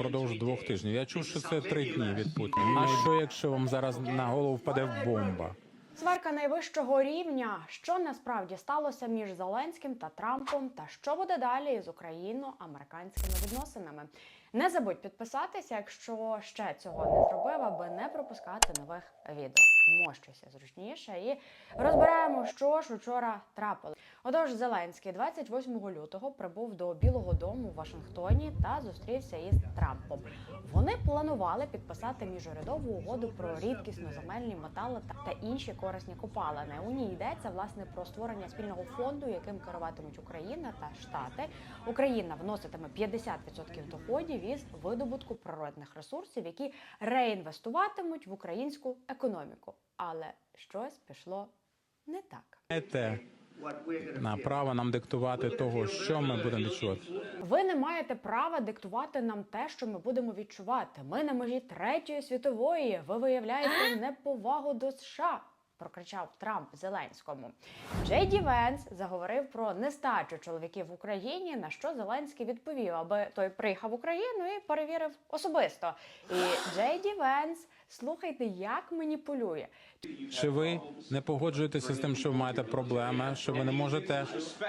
впродовж двох тижнів. Я чув, що це три дні від Путіна. А що якщо вам зараз на голову впаде бомба? Сварка найвищого рівня. Що насправді сталося між Зеленським та Трампом, та що буде далі з україно-американськими відносинами? Не забудь підписатися, якщо ще цього не зробив, аби не пропускати нових відео. Мощуйся зручніше і розбираємо, що ж учора трапило. Отож, Зеленський 28 лютого прибув до Білого Дому в Вашингтоні та зустрівся із Трампом. Вони планували підписати міжурядову угоду про рідкісно земельні метали та, та інші корисні копалини. У ній йдеться власне про створення спільного фонду, яким керуватимуть Україна та Штати. Україна вноситиме 50% доходів із видобутку природних ресурсів, які реінвестуватимуть в українську економіку. Але щось пішло не так. Маєте на право нам диктувати того, що ми будемо відчувати. Ви не маєте права диктувати нам те, що ми будемо відчувати. Ми на межі третьої світової. Ви виявляєте неповагу до США. Прокричав Трамп Зеленському. Джей Ді Венс заговорив про нестачу чоловіків в Україні. На що Зеленський відповів, аби той приїхав в Україну і перевірив особисто. І Джей Ді Венс, слухайте, як маніпулює. Чи ви не погоджуєтеся з тим, що ви маєте проблеми, що ви не можете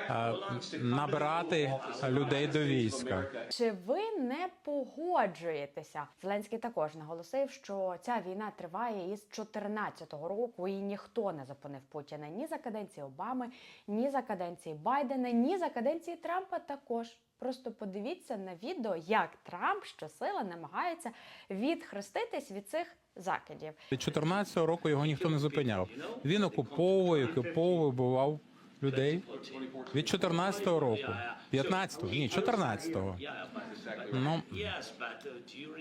е, набирати людей до війська? Чи ви не погоджуєтеся? Зеленський також наголосив, що ця війна триває із 2014 року, і ніхто не зупинив Путіна ні за каденції Обами, ні за каденції Байдена, ні за каденції Трампа. Також просто подивіться на відео, як Трамп щосила намагається відхреститись від цих закидів. Від 14-го року його ніхто не зупиняв. Він окуповує, окуповував, вбивав людей. Від 14-го року, 15-го, ні, 14-го. Ну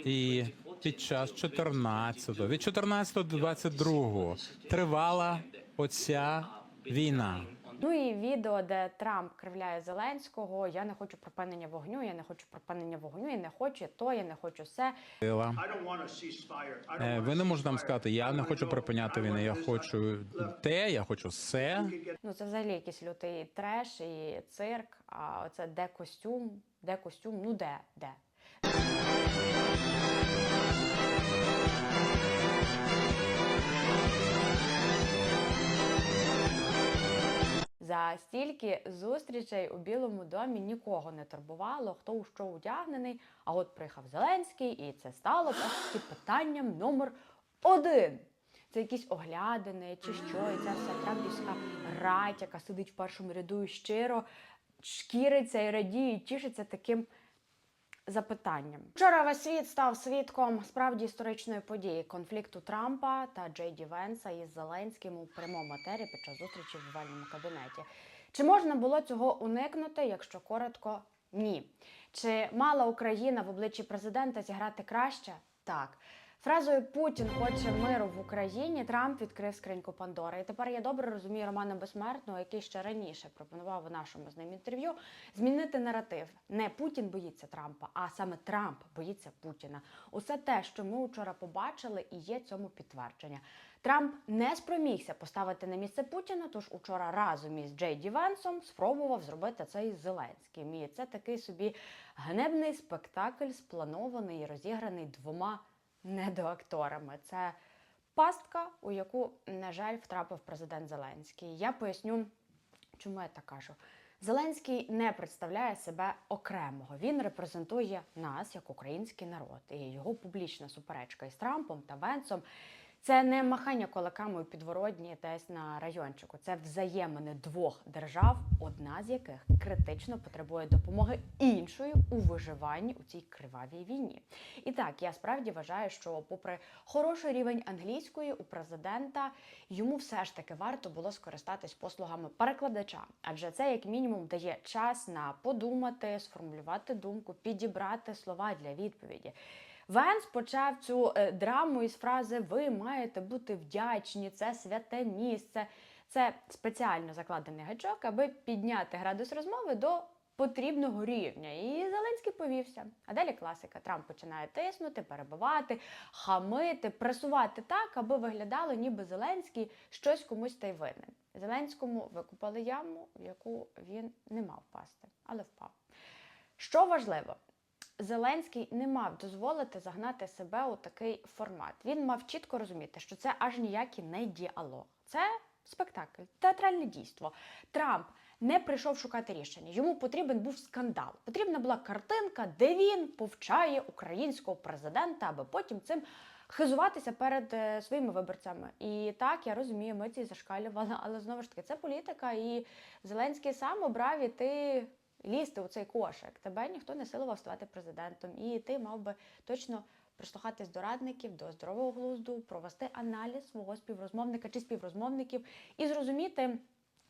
і під час 14-го, від 14-го до 22-го тривала оця війна. Ну і відео, де Трамп кривляє Зеленського. Я не хочу припинення вогню, я не хочу припинення вогню, я не хочу то, я не хочу все. Сила. Е, Ви не можете нам сказати, я не хочу припиняти війни, я хочу те, я хочу все. Ну це взагалі якийсь лютий треш і цирк. А оце де костюм, де костюм, ну де, де. За стільки зустрічей у Білому домі нікого не турбувало, хто у що одягнений. А от приїхав Зеленський, і це стало просто питанням номер один. Це якісь оглядини чи що, і ця вся трампівська рать, яка сидить в першому ряду і щиро шкіриться і радіє, і тішиться таким запитанням. Вчора весь світ став свідком справді історичної події конфлікту Трампа та Джей Ді Венса із Зеленським у прямому етері під час зустрічі в овальному кабінеті. Чи можна було цього уникнути, якщо коротко? Ні. Чи мала Україна в обличчі президента зіграти краще? Так. Фразою Путін хоче миру в Україні Трамп відкрив скриньку Пандори. І тепер я добре розумію Романа Безсмертного, який ще раніше пропонував у нашому з ним інтерв'ю змінити наратив. Не Путін боїться Трампа, а саме Трамп боїться Путіна. Усе те, що ми вчора побачили, і є цьому підтвердження. Трамп не спромігся поставити на місце Путіна, тож учора разом із Джей Ді Венсом спробував зробити це із Зеленським. І це такий собі гнебний спектакль, спланований і розіграний двома недоакторами. Це пастка, у яку, на жаль, втрапив президент Зеленський. Я поясню, чому я так кажу. Зеленський не представляє себе окремого. Він репрезентує нас як український народ. І його публічна суперечка із Трампом та Венсом це не махання кулаками у підворотні десь на райончику. Це взаємини двох держав, одна з яких критично потребує допомоги іншої у виживанні у цій кривавій війні. І так, я справді вважаю, що, попри хороший рівень англійської у президента, йому все ж таки варто було скористатись послугами перекладача, адже це як мінімум дає час на подумати, сформулювати думку, підібрати слова для відповіді. Венс почав цю е, драму із фрази Ви маєте бути вдячні, це святе місце. Це спеціально закладений гачок, аби підняти градус розмови до потрібного рівня. І Зеленський повівся. А далі класика. Трамп починає тиснути, перебивати, хамити, пресувати так, аби виглядало, ніби Зеленський щось комусь та й винен. Зеленському викупали яму, в яку він не мав впасти, але впав. Що важливо, Зеленський не мав дозволити загнати себе у такий формат. Він мав чітко розуміти, що це аж ніякий не діалог. Це спектакль, театральне дійство. Трамп не прийшов шукати рішення. Йому потрібен був скандал. Потрібна була картинка, де він повчає українського президента, аби потім цим хизуватися перед е, своїми виборцями. І так я розумію, емоції зашкалювали, але знову ж таки це політика, і Зеленський сам обрав іти лізти у цей кошик. Тебе ніхто не силував ставати президентом, і ти мав би точно прислухатись до радників, до здорового глузду, провести аналіз свого співрозмовника чи співрозмовників і зрозуміти,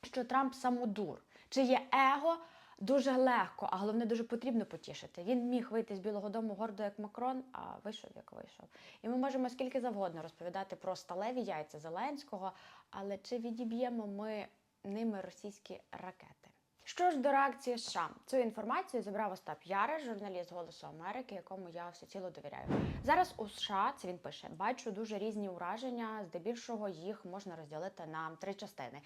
що Трамп самодур, чи є его. Дуже легко, а головне дуже потрібно потішити. Він міг вийти з Білого Дому гордо як Макрон, а вийшов як вийшов. І ми можемо скільки завгодно розповідати про сталеві яйця Зеленського, але чи відіб'ємо ми ними російські ракети? Що ж до реакції США, цю інформацію зібрав Остап Яриш, журналіст Голосу Америки, якому я всеціло довіряю. Зараз у США це він пише: бачу дуже різні ураження. Здебільшого їх можна розділити на три частини.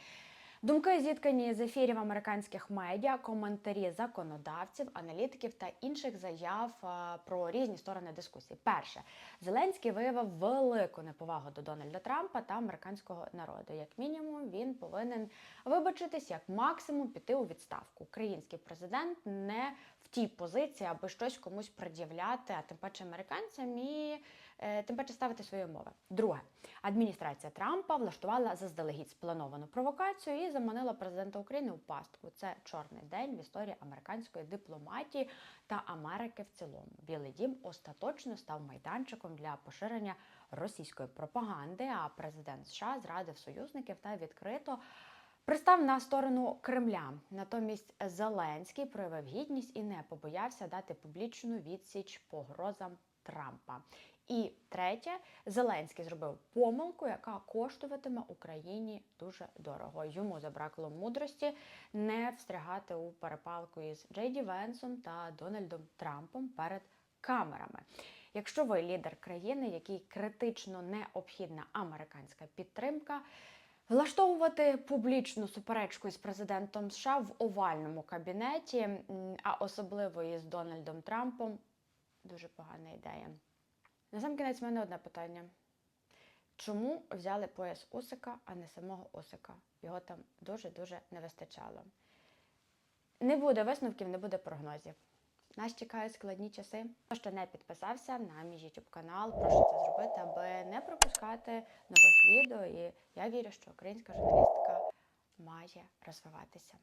Думки зіткані з ефірів американських медіа, коментарі законодавців, аналітиків та інших заяв про різні сторони дискусії. Перше, Зеленський виявив велику неповагу до Дональда Трампа та американського народу. Як мінімум, він повинен вибачитись, як максимум піти у відставку. Український президент не тій позиції, аби щось комусь пред'являти, а тим паче американцям і е, тим паче ставити свої умови. Друге, адміністрація Трампа влаштувала заздалегідь сплановану провокацію і заманила президента України у пастку. Це чорний день в історії американської дипломатії та Америки в цілому. Білий дім остаточно став майданчиком для поширення російської пропаганди. А президент США зрадив союзників та відкрито. Пристав на сторону Кремля. Натомість Зеленський проявив гідність і не побоявся дати публічну відсіч погрозам Трампа. І третє, Зеленський зробив помилку, яка коштуватиме Україні дуже дорого. Йому забракло мудрості не встрягати у перепалку із Джейді Венсом та Дональдом Трампом перед камерами. Якщо ви лідер країни, якій критично необхідна американська підтримка, влаштовувати публічну суперечку із президентом США в овальному кабінеті, а особливо із Дональдом Трампом, дуже погана ідея. На сам кінець в мене одне питання. Чому взяли пояс Усика, а не самого Усика? Його там дуже-дуже не вистачало. Не буде висновків, не буде прогнозів. Нас чекають складні часи. Хто ще не підписався на мій YouTube канал, прошу це зробити, аби не пропускати нових відео. І я вірю, що українська журналістика має розвиватися.